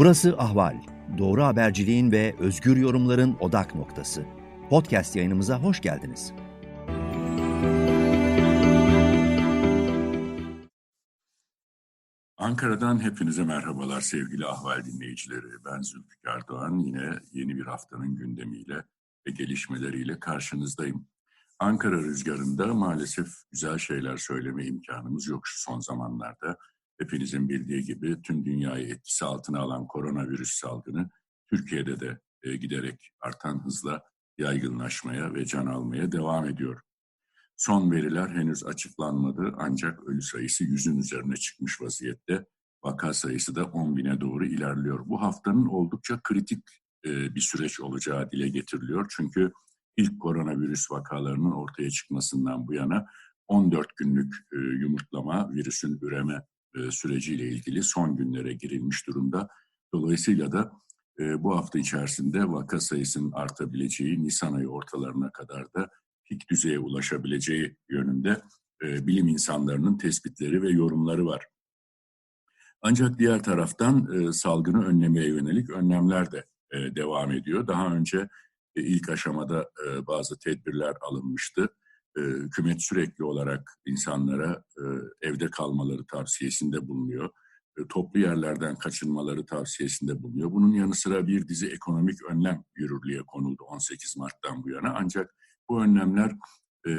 Burası Ahval. Doğru haberciliğin ve özgür yorumların odak noktası. Podcast yayınımıza hoş geldiniz. Ankara'dan hepinize merhabalar sevgili Ahval dinleyicileri. Ben Zülfikar Doğan. Yine yeni bir haftanın gündemiyle ve gelişmeleriyle karşınızdayım. Ankara rüzgarında maalesef güzel şeyler söyleme imkanımız yok şu son zamanlarda. Hepinizin bildiği gibi tüm dünyayı etkisi altına alan koronavirüs salgını Türkiye'de de e, giderek artan hızla yaygınlaşmaya ve can almaya devam ediyor. Son veriler henüz açıklanmadı ancak ölü sayısı yüzün üzerine çıkmış vaziyette. Vaka sayısı da 10 bine doğru ilerliyor. Bu haftanın oldukça kritik e, bir süreç olacağı dile getiriliyor. Çünkü ilk koronavirüs vakalarının ortaya çıkmasından bu yana 14 günlük e, yumurtlama, virüsün üreme e, süreciyle ilgili son günlere girilmiş durumda. Dolayısıyla da e, bu hafta içerisinde vaka sayısının artabileceği, Nisan ayı ortalarına kadar da pik düzeye ulaşabileceği yönünde e, bilim insanlarının tespitleri ve yorumları var. Ancak diğer taraftan salgını önlemeye yönelik önlemler de devam ediyor. Daha önce ilk aşamada bazı tedbirler alınmıştı e, hükümet sürekli olarak insanlara e, evde kalmaları tavsiyesinde bulunuyor. E, toplu yerlerden kaçınmaları tavsiyesinde bulunuyor. Bunun yanı sıra bir dizi ekonomik önlem yürürlüğe konuldu 18 Mart'tan bu yana. Ancak bu önlemler e,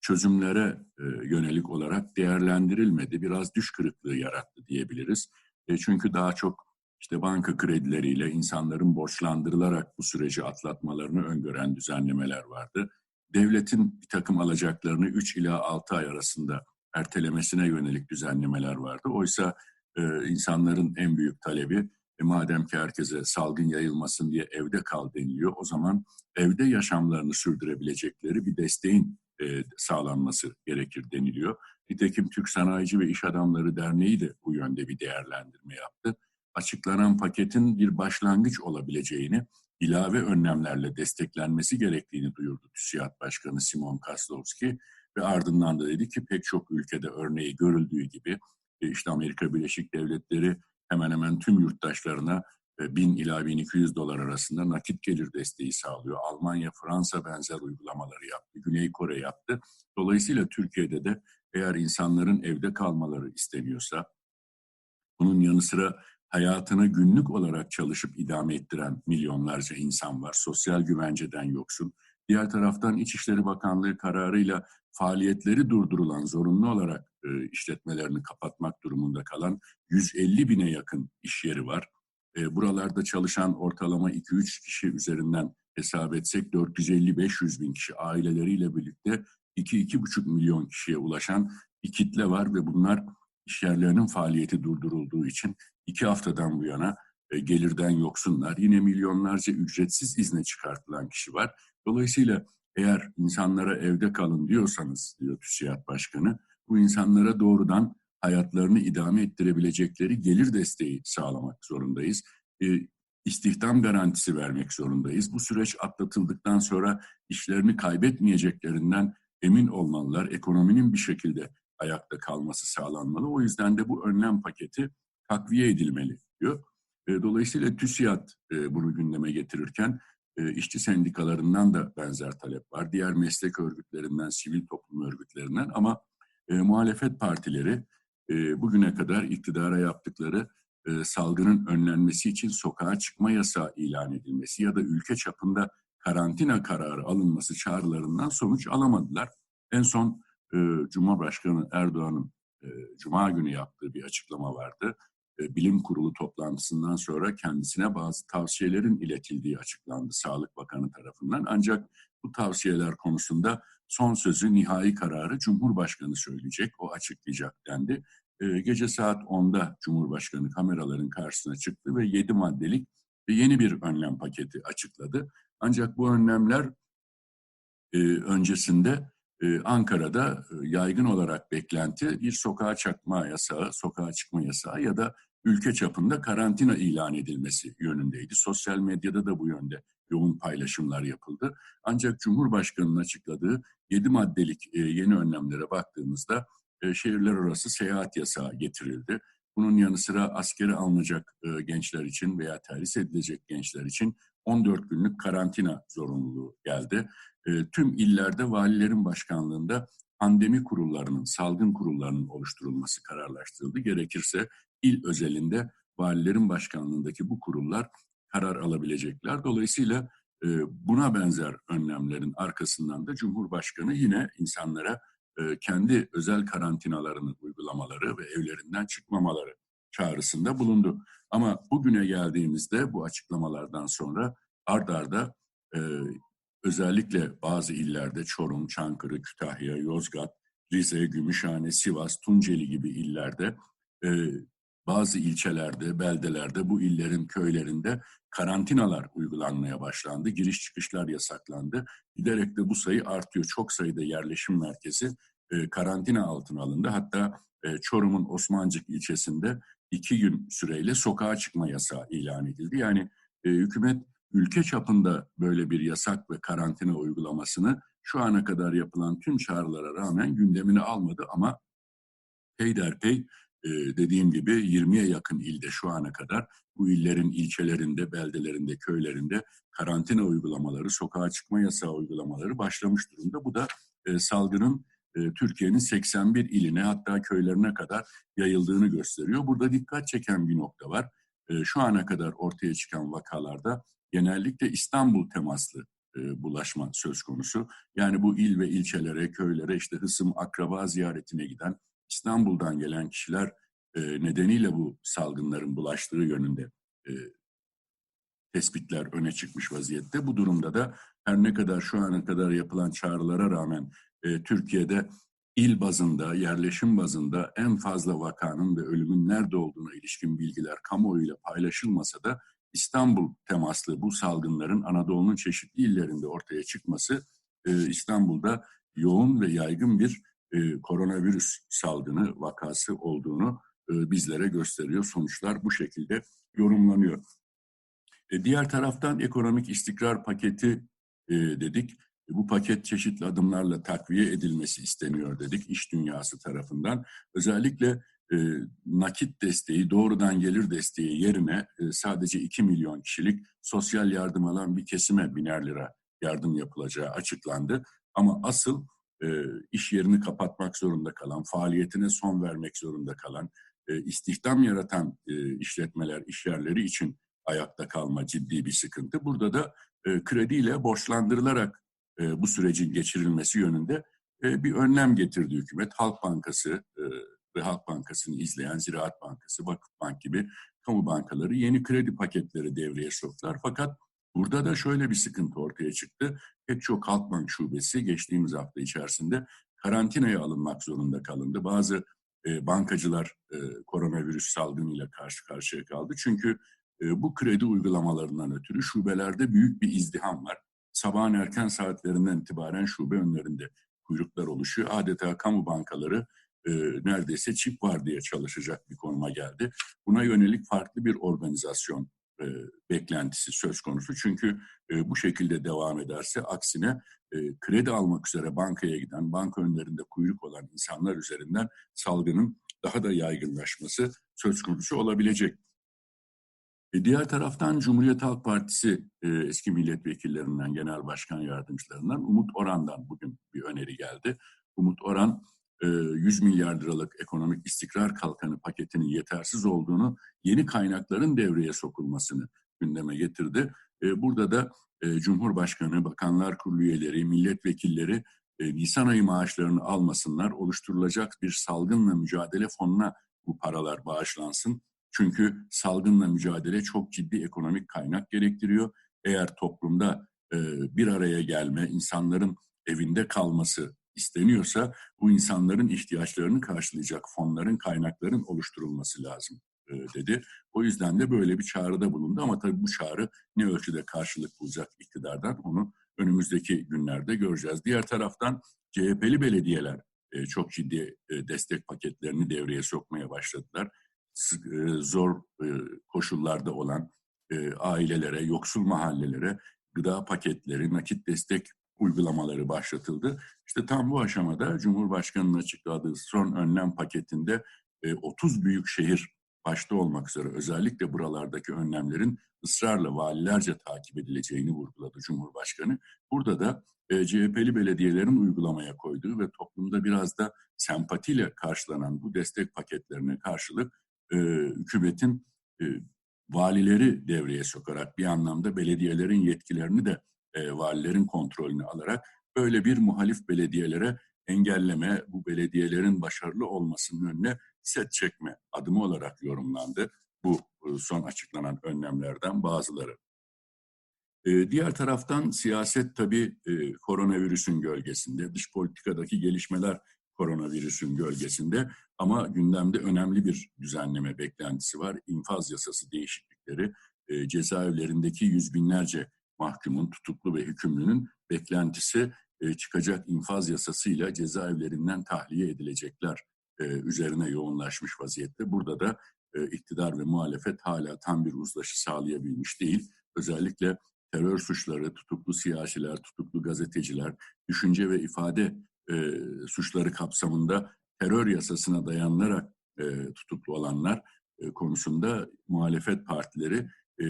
çözümlere e, yönelik olarak değerlendirilmedi. Biraz düş kırıklığı yarattı diyebiliriz. E, çünkü daha çok işte banka kredileriyle insanların borçlandırılarak bu süreci atlatmalarını öngören düzenlemeler vardı devletin bir takım alacaklarını 3 ila 6 ay arasında ertelemesine yönelik düzenlemeler vardı. Oysa e, insanların en büyük talebi e, madem ki herkese salgın yayılmasın diye evde kal deniliyor o zaman evde yaşamlarını sürdürebilecekleri bir desteğin e, sağlanması gerekir deniliyor. Nitekim Türk Sanayici ve İş Adamları Derneği de bu yönde bir değerlendirme yaptı. Açıklanan paketin bir başlangıç olabileceğini ilave önlemlerle desteklenmesi gerektiğini duyurdu TÜSİAD Başkanı Simon Kaslowski ve ardından da dedi ki pek çok ülkede örneği görüldüğü gibi e, işte Amerika Birleşik Devletleri hemen hemen tüm yurttaşlarına 1000 e, ila 1200 dolar arasında nakit gelir desteği sağlıyor. Almanya, Fransa benzer uygulamaları yaptı. Güney Kore yaptı. Dolayısıyla Türkiye'de de eğer insanların evde kalmaları isteniyorsa, bunun yanı sıra hayatını günlük olarak çalışıp idame ettiren milyonlarca insan var. Sosyal güvenceden yoksun. Diğer taraftan İçişleri Bakanlığı kararıyla faaliyetleri durdurulan, zorunlu olarak e, işletmelerini kapatmak durumunda kalan 150 bine yakın iş yeri var. E, buralarda çalışan ortalama 2-3 kişi üzerinden hesap etsek 450-500 bin kişi aileleriyle birlikte 2-2,5 milyon kişiye ulaşan bir kitle var ve bunlar işyerlerinin faaliyeti durdurulduğu için iki haftadan bu yana e, gelirden yoksunlar. Yine milyonlarca ücretsiz izne çıkartılan kişi var. Dolayısıyla eğer insanlara evde kalın diyorsanız diyor TÜSİAD Başkanı, bu insanlara doğrudan hayatlarını idame ettirebilecekleri gelir desteği sağlamak zorundayız. E, istihdam garantisi vermek zorundayız. Bu süreç atlatıldıktan sonra işlerini kaybetmeyeceklerinden emin olmalılar. Ekonominin bir şekilde ayakta kalması sağlanmalı. O yüzden de bu önlem paketi takviye edilmeli diyor. E, dolayısıyla TÜSİAD e, bunu gündeme getirirken e, işçi sendikalarından da benzer talep var. Diğer meslek örgütlerinden, sivil toplum örgütlerinden ama muhalefet partileri bugüne kadar iktidara yaptıkları salgının önlenmesi için sokağa çıkma yasağı ilan edilmesi ya da ülke çapında karantina kararı alınması çağrılarından sonuç alamadılar. En son Cumhurbaşkanı Erdoğan'ın Cuma günü yaptığı bir açıklama vardı. Bilim Kurulu toplantısından sonra kendisine bazı tavsiyelerin iletildiği açıklandı Sağlık Bakanı tarafından. Ancak bu tavsiyeler konusunda son sözü nihai kararı Cumhurbaşkanı söyleyecek, o açıklayacak dendi. Gece saat 10'da Cumhurbaşkanı kameraların karşısına çıktı ve 7 maddelik yeni bir önlem paketi açıkladı. Ancak bu önlemler öncesinde ee, Ankara'da e, yaygın olarak beklenti bir sokağa çıkma yasağı, sokağa çıkma yasağı ya da ülke çapında karantina ilan edilmesi yönündeydi. Sosyal medyada da bu yönde yoğun paylaşımlar yapıldı. Ancak Cumhurbaşkanı'nın açıkladığı 7 maddelik e, yeni önlemlere baktığımızda e, şehirler arası seyahat yasağı getirildi. Bunun yanı sıra askere alınacak e, gençler için veya terhis edilecek gençler için 14 günlük karantina zorunluluğu geldi. Tüm illerde valilerin başkanlığında pandemi kurullarının, salgın kurullarının oluşturulması kararlaştırıldı. Gerekirse il özelinde valilerin başkanlığındaki bu kurullar karar alabilecekler. Dolayısıyla e, buna benzer önlemlerin arkasından da Cumhurbaşkanı yine insanlara e, kendi özel karantinalarını uygulamaları ve evlerinden çıkmamaları çağrısında bulundu. Ama bugüne geldiğimizde bu açıklamalardan sonra ard arda e, özellikle bazı illerde Çorum, Çankırı, Kütahya, Yozgat, Rize, Gümüşhane, Sivas, Tunceli gibi illerde e, bazı ilçelerde, beldelerde, bu illerin köylerinde karantinalar uygulanmaya başlandı. Giriş çıkışlar yasaklandı. Giderek de bu sayı artıyor. Çok sayıda yerleşim merkezi e, karantina altına alındı. Hatta e, Çorum'un Osmancık ilçesinde iki gün süreyle sokağa çıkma yasağı ilan edildi. Yani e, hükümet ülke çapında böyle bir yasak ve karantina uygulamasını şu ana kadar yapılan tüm çağrılara rağmen gündemine almadı ama peyderpey e, dediğim gibi 20'ye yakın ilde şu ana kadar bu illerin ilçelerinde, beldelerinde, köylerinde karantina uygulamaları, sokağa çıkma yasağı uygulamaları başlamış durumda. Bu da e, salgının e, Türkiye'nin 81 iline hatta köylerine kadar yayıldığını gösteriyor. Burada dikkat çeken bir nokta var. E, şu ana kadar ortaya çıkan vakalarda genellikle İstanbul temaslı bulaşma söz konusu. Yani bu il ve ilçelere, köylere işte hısım, akraba ziyaretine giden İstanbul'dan gelen kişiler e, nedeniyle bu salgınların bulaştığı yönünde e, tespitler öne çıkmış vaziyette. Bu durumda da her ne kadar şu ana kadar yapılan çağrılara rağmen e, Türkiye'de il bazında, yerleşim bazında en fazla vakanın ve ölümün nerede olduğuna ilişkin bilgiler kamuoyuyla paylaşılmasa da İstanbul temaslı bu salgınların Anadolu'nun çeşitli illerinde ortaya çıkması e, İstanbul'da yoğun ve yaygın bir e, koronavirüs salgını vakası olduğunu e, bizlere gösteriyor. Sonuçlar bu şekilde yorumlanıyor. E, diğer taraftan ekonomik istikrar paketi e, dedik. E, bu paket çeşitli adımlarla takviye edilmesi isteniyor dedik iş dünyası tarafından. Özellikle e, nakit desteği, doğrudan gelir desteği yerine e, sadece 2 milyon kişilik sosyal yardım alan bir kesime biner lira yardım yapılacağı açıklandı. Ama asıl e, iş yerini kapatmak zorunda kalan, faaliyetine son vermek zorunda kalan, e, istihdam yaratan e, işletmeler, işyerleri için ayakta kalma ciddi bir sıkıntı. Burada da e, krediyle borçlandırılarak e, bu sürecin geçirilmesi yönünde e, bir önlem getirdi hükümet. Halk Bankası e, ve Halk Bankası'nı izleyen Ziraat Bankası, Vakıfbank gibi kamu bankaları yeni kredi paketleri devreye soktular. Fakat burada da şöyle bir sıkıntı ortaya çıktı. Pek çok Halkbank şubesi geçtiğimiz hafta içerisinde karantinaya alınmak zorunda kalındı. Bazı e, bankacılar e, koronavirüs salgınıyla karşı karşıya kaldı. Çünkü e, bu kredi uygulamalarından ötürü şubelerde büyük bir izdiham var. Sabahın erken saatlerinden itibaren şube önlerinde kuyruklar oluşuyor. Adeta kamu bankaları e, neredeyse çip var diye çalışacak bir konuma geldi. Buna yönelik farklı bir organizasyon e, beklentisi söz konusu. Çünkü e, bu şekilde devam ederse aksine e, kredi almak üzere bankaya giden, banka önlerinde kuyruk olan insanlar üzerinden salgının daha da yaygınlaşması söz konusu olabilecek. E, diğer taraftan Cumhuriyet Halk Partisi e, eski milletvekillerinden, genel başkan yardımcılarından Umut Oran'dan bugün bir öneri geldi. Umut Oran 100 e, milyar liralık ekonomik istikrar kalkanı paketinin yetersiz olduğunu, yeni kaynakların devreye sokulmasını gündeme getirdi. E, burada da e, Cumhurbaşkanı, Bakanlar Kurulu üyeleri, milletvekilleri Nisan ayı maaşlarını almasınlar, oluşturulacak bir salgınla mücadele fonuna bu paralar bağışlansın. Çünkü salgınla mücadele çok ciddi ekonomik kaynak gerektiriyor. Eğer toplumda bir araya gelme, insanların evinde kalması isteniyorsa bu insanların ihtiyaçlarını karşılayacak fonların, kaynakların oluşturulması lazım e, dedi. O yüzden de böyle bir çağrıda bulundu ama tabii bu çağrı ne ölçüde karşılık bulacak iktidardan onu önümüzdeki günlerde göreceğiz. Diğer taraftan CHP'li belediyeler e, çok ciddi e, destek paketlerini devreye sokmaya başladılar. Zor koşullarda olan ailelere, yoksul mahallelere gıda paketleri, nakit destek uygulamaları başlatıldı. İşte tam bu aşamada Cumhurbaşkanı'nın açıkladığı son önlem paketinde 30 e, büyük şehir başta olmak üzere özellikle buralardaki önlemlerin ısrarla valilerce takip edileceğini vurguladı Cumhurbaşkanı. Burada da e, CHP'li belediyelerin uygulamaya koyduğu ve toplumda biraz da sempatiyle karşılanan bu destek paketlerine karşılık e, hükümetin e, valileri devreye sokarak bir anlamda belediyelerin yetkilerini de e, valilerin kontrolünü alarak böyle bir muhalif belediyelere engelleme, bu belediyelerin başarılı olmasının önüne set çekme adımı olarak yorumlandı bu e, son açıklanan önlemlerden bazıları. E, diğer taraftan siyaset tabii e, koronavirüsün gölgesinde, dış politikadaki gelişmeler koronavirüsün gölgesinde ama gündemde önemli bir düzenleme beklentisi var. İnfaz yasası değişiklikleri, cezaevlerindeki yüz binlerce mahkumun, tutuklu ve hükümlünün beklentisi çıkacak infaz yasasıyla cezaevlerinden tahliye edilecekler üzerine yoğunlaşmış vaziyette. Burada da iktidar ve muhalefet hala tam bir uzlaşı sağlayabilmiş değil. Özellikle terör suçları, tutuklu siyasiler, tutuklu gazeteciler, düşünce ve ifade e, suçları kapsamında terör yasasına dayanılarak e, tutuklu olanlar e, konusunda muhalefet partileri e,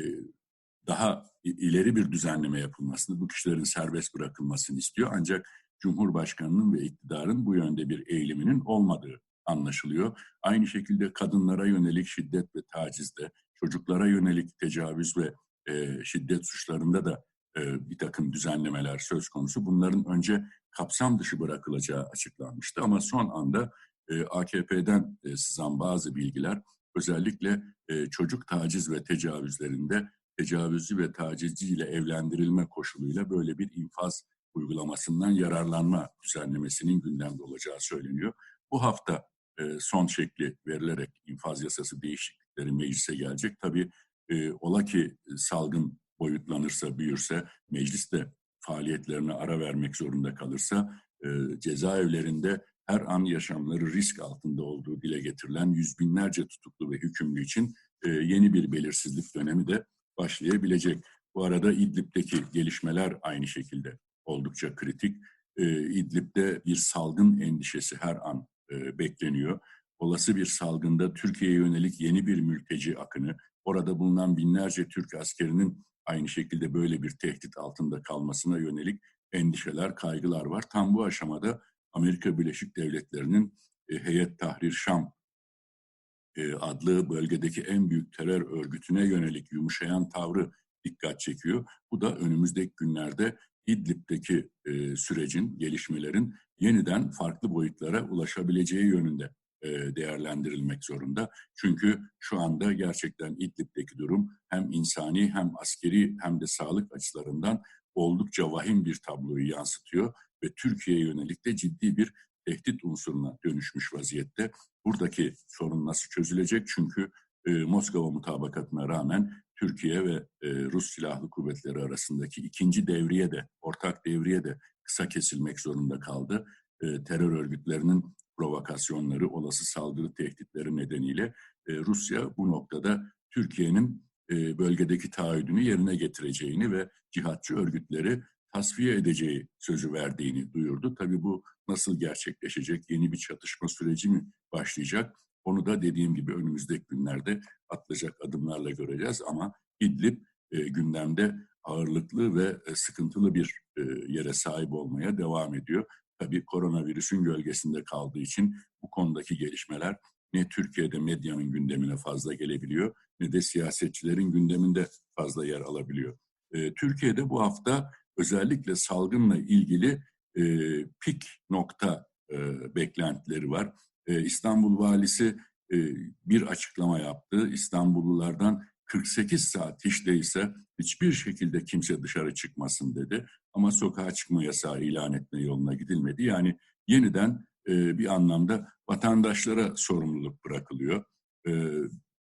daha ileri bir düzenleme yapılmasını, bu kişilerin serbest bırakılmasını istiyor. Ancak Cumhurbaşkanı'nın ve iktidarın bu yönde bir eğiliminin olmadığı anlaşılıyor. Aynı şekilde kadınlara yönelik şiddet ve tacizde, çocuklara yönelik tecavüz ve e, şiddet suçlarında da e, bir takım düzenlemeler söz konusu. Bunların önce kapsam dışı bırakılacağı açıklanmıştı ama son anda e, AKP'den e, sızan bazı bilgiler özellikle e, çocuk taciz ve tecavüzlerinde tecavüzcü ve tacizciyle evlendirilme koşuluyla böyle bir infaz uygulamasından yararlanma düzenlemesinin gündemde olacağı söyleniyor. Bu hafta e, son şekli verilerek infaz yasası değişiklikleri meclise gelecek. Tabii e, ola ki salgın boyutlanırsa, büyürse, meclis de faaliyetlerine ara vermek zorunda kalırsa, e, cezaevlerinde her an yaşamları risk altında olduğu dile getirilen yüz binlerce tutuklu ve hükümlü için yeni bir belirsizlik dönemi de başlayabilecek. Bu arada İdlib'deki gelişmeler aynı şekilde oldukça kritik. E, İdlib'de bir salgın endişesi her an e, bekleniyor. Olası bir salgında Türkiye'ye yönelik yeni bir mülteci akını, orada bulunan binlerce Türk askerinin aynı şekilde böyle bir tehdit altında kalmasına yönelik endişeler, kaygılar var. Tam bu aşamada Amerika Birleşik Devletleri'nin e, Heyet Tahrir Şam adlı bölgedeki en büyük terör örgütüne yönelik yumuşayan tavrı dikkat çekiyor. Bu da önümüzdeki günlerde İdlib'deki e, sürecin, gelişmelerin yeniden farklı boyutlara ulaşabileceği yönünde e, değerlendirilmek zorunda. Çünkü şu anda gerçekten İdlib'deki durum hem insani hem askeri hem de sağlık açılarından oldukça vahim bir tabloyu yansıtıyor ve Türkiye'ye yönelik de ciddi bir tehdit unsuruna dönüşmüş vaziyette. Buradaki sorun nasıl çözülecek? Çünkü e, Moskova mutabakatına rağmen Türkiye ve e, Rus Silahlı Kuvvetleri arasındaki ikinci devriye de, ortak devriye de kısa kesilmek zorunda kaldı. E, terör örgütlerinin provokasyonları, olası saldırı tehditleri nedeniyle e, Rusya bu noktada Türkiye'nin e, bölgedeki taahhüdünü yerine getireceğini ve cihatçı örgütleri tasfiye edeceği sözü verdiğini duyurdu. Tabii bu nasıl gerçekleşecek, yeni bir çatışma süreci mi başlayacak? Onu da dediğim gibi önümüzdeki günlerde atılacak adımlarla göreceğiz ama İdlib e, gündemde ağırlıklı ve e, sıkıntılı bir e, yere sahip olmaya devam ediyor. Tabii koronavirüsün gölgesinde kaldığı için bu konudaki gelişmeler ne Türkiye'de medyanın gündemine fazla gelebiliyor ne de siyasetçilerin gündeminde fazla yer alabiliyor. E, Türkiye'de bu hafta özellikle salgınla ilgili e, pik nokta e, beklentileri var. E, İstanbul Valisi e, bir açıklama yaptı. İstanbullulardan 48 saat hiç değilse hiçbir şekilde kimse dışarı çıkmasın dedi. Ama sokağa çıkma yasağı ilan etme yoluna gidilmedi. Yani yeniden e, bir anlamda vatandaşlara sorumluluk bırakılıyor. E,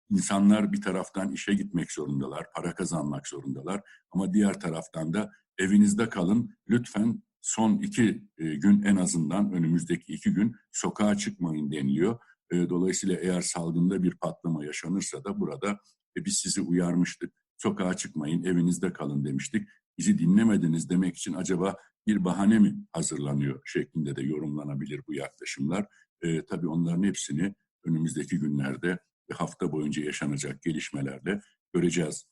insanlar bir taraftan işe gitmek zorundalar, para kazanmak zorundalar. Ama diğer taraftan da evinizde kalın, lütfen son iki e, gün en azından önümüzdeki iki gün sokağa çıkmayın deniliyor. E, dolayısıyla eğer salgında bir patlama yaşanırsa da burada e, biz sizi uyarmıştık. Sokağa çıkmayın, evinizde kalın demiştik. Bizi dinlemediniz demek için acaba bir bahane mi hazırlanıyor şeklinde de yorumlanabilir bu yaklaşımlar. E, tabii onların hepsini önümüzdeki günlerde hafta boyunca yaşanacak gelişmelerle göreceğiz.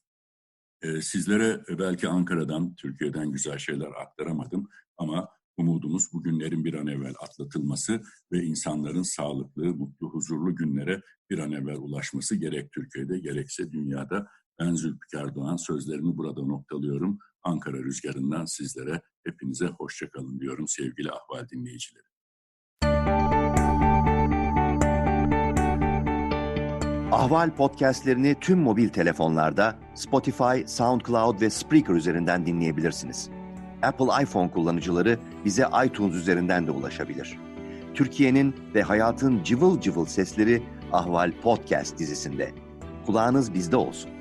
Sizlere belki Ankara'dan, Türkiye'den güzel şeyler aktaramadım ama umudumuz bu günlerin bir an evvel atlatılması ve insanların sağlıklı, mutlu, huzurlu günlere bir an evvel ulaşması gerek Türkiye'de gerekse dünyada. Ben Zülfikar Doğan sözlerimi burada noktalıyorum. Ankara Rüzgarı'ndan sizlere hepinize hoşçakalın diyorum sevgili ahval dinleyicileri. Ahval podcastlerini tüm mobil telefonlarda Spotify, SoundCloud ve Spreaker üzerinden dinleyebilirsiniz. Apple iPhone kullanıcıları bize iTunes üzerinden de ulaşabilir. Türkiye'nin ve hayatın cıvıl cıvıl sesleri Ahval Podcast dizisinde. Kulağınız bizde olsun.